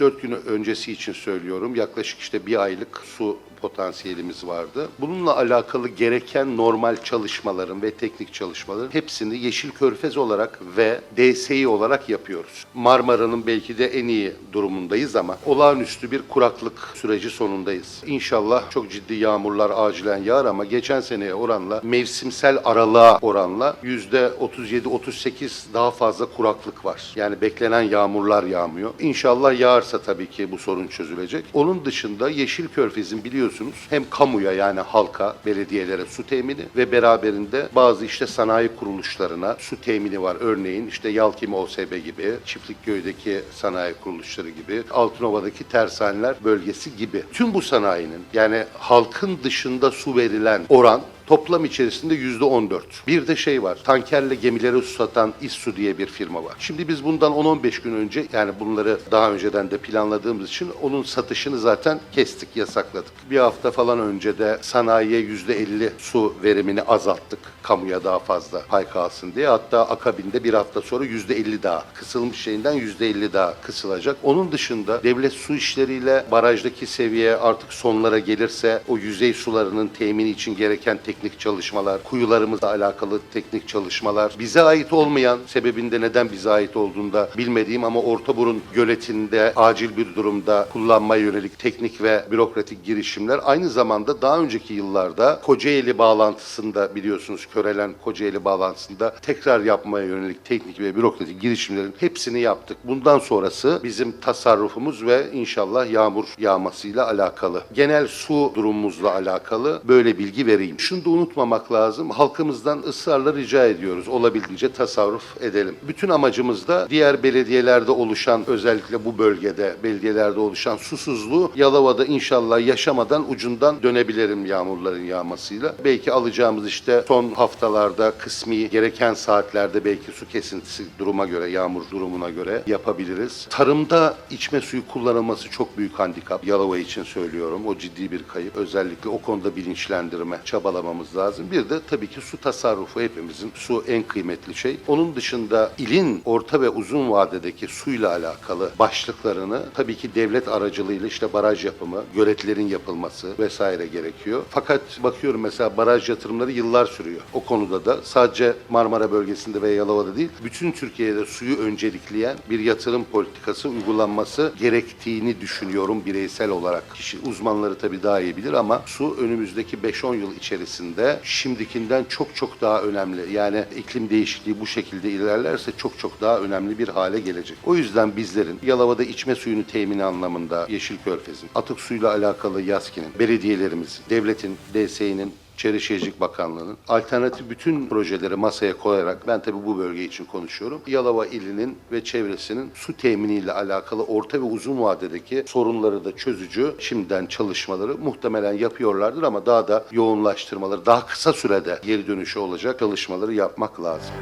3-4 gün öncesi için söylüyorum. Yaklaşık işte bir aylık su potansiyelimiz vardı. Bununla alakalı gereken normal çalışmaların ve teknik çalışmaların hepsini Yeşil Körfez olarak ve DSİ olarak yapıyoruz. Marmara'nın belki de en iyi durumundayız ama olağanüstü bir kuraklık süreci sonundayız. İnşallah çok ciddi yağmurlar acilen yağar ama geçen seneye oranla mevsimsel aralığa oranla %37-38 daha fazla kuraklık var. Yani beklenen yağmurlar yağmıyor. İnşallah yağarsa tabii ki bu sorun çözülecek. Onun dışında Yeşil Körfez'in biliyorsunuz hem kamuya yani halka, belediyelere su temini ve beraberinde bazı işte sanayi kuruluşlarına su temini var. Örneğin işte Yalkim OSB gibi, Çiftlikköy'deki sanayi kuruluşları gibi, Altınova'daki tersaneler bölgesi gibi. Tüm bu sanayinin yani halkın dışında su verilen oran Toplam içerisinde yüzde 14. Bir de şey var. Tankerle gemileri su satan İSSU diye bir firma var. Şimdi biz bundan 10-15 gün önce yani bunları daha önceden de planladığımız için onun satışını zaten kestik, yasakladık. Bir hafta falan önce de sanayiye yüzde 50 su verimini azalttık. Kamuya daha fazla pay kalsın diye. Hatta akabinde bir hafta sonra yüzde 50 daha kısılmış şeyinden yüzde 50 daha kısılacak. Onun dışında devlet su işleriyle barajdaki seviye artık sonlara gelirse o yüzey sularının temini için gereken teknik çalışmalar, kuyularımızla alakalı teknik çalışmalar, bize ait olmayan sebebinde neden bize ait olduğunda bilmediğim ama Ortaburun göletinde acil bir durumda kullanmaya yönelik teknik ve bürokratik girişimler aynı zamanda daha önceki yıllarda Kocaeli bağlantısında biliyorsunuz Körelen Kocaeli bağlantısında tekrar yapmaya yönelik teknik ve bürokratik girişimlerin hepsini yaptık. Bundan sonrası bizim tasarrufumuz ve inşallah yağmur yağmasıyla alakalı. Genel su durumumuzla alakalı böyle bilgi vereyim. Şunu da unutmamak lazım. Halkımızdan ısrarla rica ediyoruz. Olabildiğince tasarruf edelim. Bütün amacımız da diğer belediyelerde oluşan özellikle bu bölgede belediyelerde oluşan susuzluğu Yalova'da inşallah yaşamadan ucundan dönebilirim yağmurların yağmasıyla. Belki alacağımız işte son haftalarda kısmi gereken saatlerde belki su kesintisi duruma göre, yağmur durumuna göre yapabiliriz. Tarımda içme suyu kullanılması çok büyük handikap. Yalova için söylüyorum. O ciddi bir kayıp. Özellikle o konuda bilinçlendirme, çabalamamız lazım. Bir de tabii ki su tasarrufu hepimizin. Su en kıymetli şey. Onun dışında ilin orta ve uzun vadedeki suyla alakalı başlıklarını tabii ki devlet aracılığıyla işte baraj yapımı, göletlerin yapılması vesaire gerekiyor. Fakat bakıyorum mesela baraj yatırımları yıllar sürüyor. O konuda da sadece Marmara bölgesinde ve Yalova'da değil, bütün Türkiye'de suyu öncelikleyen bir yatırım politikası uygulanması gerektiğini düşünüyorum bireysel olarak. Kişi uzmanları tabii daha iyi bilir ama su önümüzdeki 5-10 yıl içerisinde şimdikinden çok çok daha önemli. Yani iklim değişikliği bu şekilde ilerlerse çok çok daha önemli bir hale gelecek. O yüzden bizlerin Yalova'da içme suyunu temini anlamında Yeşil Körfez'in, atık suyla alakalı YASKİ'nin, belediyelerimizin, devletin, DSİ'nin Çevre Bakanlığı'nın alternatif bütün projeleri masaya koyarak ben tabii bu bölge için konuşuyorum. Yalova ilinin ve çevresinin su teminiyle alakalı orta ve uzun vadedeki sorunları da çözücü şimdiden çalışmaları muhtemelen yapıyorlardır ama daha da yoğunlaştırmaları, daha kısa sürede geri dönüşü olacak çalışmaları yapmak lazım.